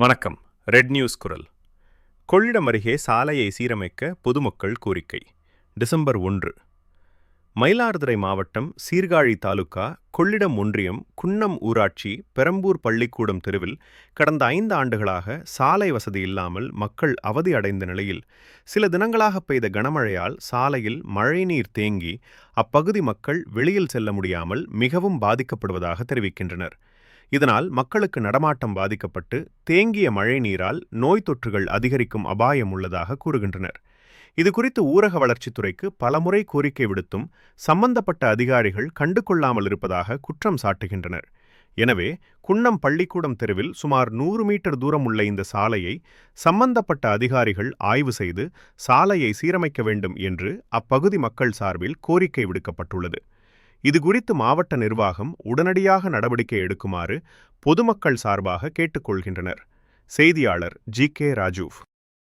வணக்கம். Red news குரல். கொள்ளிடம் அருகே சாலையை சீரமைக்க பொதுமக்கள் கோரிக்கை. டிசம்பர் ஒன்று. மயிலாடுதுறை மாவட்டம் சீர்காழி தாலுகா கொள்ளிடம் ஒன்றியம் குன்னம் ஊராட்சி பெரம்பூர் பள்ளிக்கூடம் தெருவில் கடந்த ஐந்து ஆண்டுகளாக சாலை வசதி இல்லாமல் மக்கள் அவதி அடைந்த நிலையில் சில தினங்களாக பெய்த கனமழையால் சாலையில் மழைநீர் தேங்கி அப்பகுதி மக்கள் வெளியில் செல்ல முடியாமல் மிகவும் பாதிக்கப்படுவதாக தெரிவிக்கின்றனர். இதனால் மக்களுக்கு நடமாட்டம் பாதிக்கப்பட்டு தேங்கிய மழைநீரால் நோய் தொற்றுகள் அதிகரிக்கும் அபாயம் உள்ளதாக கூறுகின்றனர். இதுகுறித்து ஊரக வளர்ச்சித்துறைக்கு பலமுறை கோரிக்கை விடுத்தும் சம்பந்தப்பட்ட அதிகாரிகள் கண்டுகொள்ளாமல் இருப்பதாக குற்றம் சாட்டுகின்றனர். எனவே குன்னம் பள்ளிக்கூடம் தெருவில் சுமார் நூறு மீட்டர் தூரம் உள்ள இந்த சாலையை சம்பந்தப்பட்ட அதிகாரிகள் ஆய்வு செய்து சாலையை சீரமைக்க வேண்டும் என்று அப்பகுதி மக்கள் சார்பில் கோரிக்கை விடுக்கப்பட்டுள்ளது. இதுகுறித்து மாவட்ட நிர்வாகம் உடனடியாக நடவடிக்கை எடுக்குமாறு பொதுமக்கள் சார்பாக கேட்டுக்கொள்கின்றனர். செய்தியாளர் ஜி கே ராஜூவ்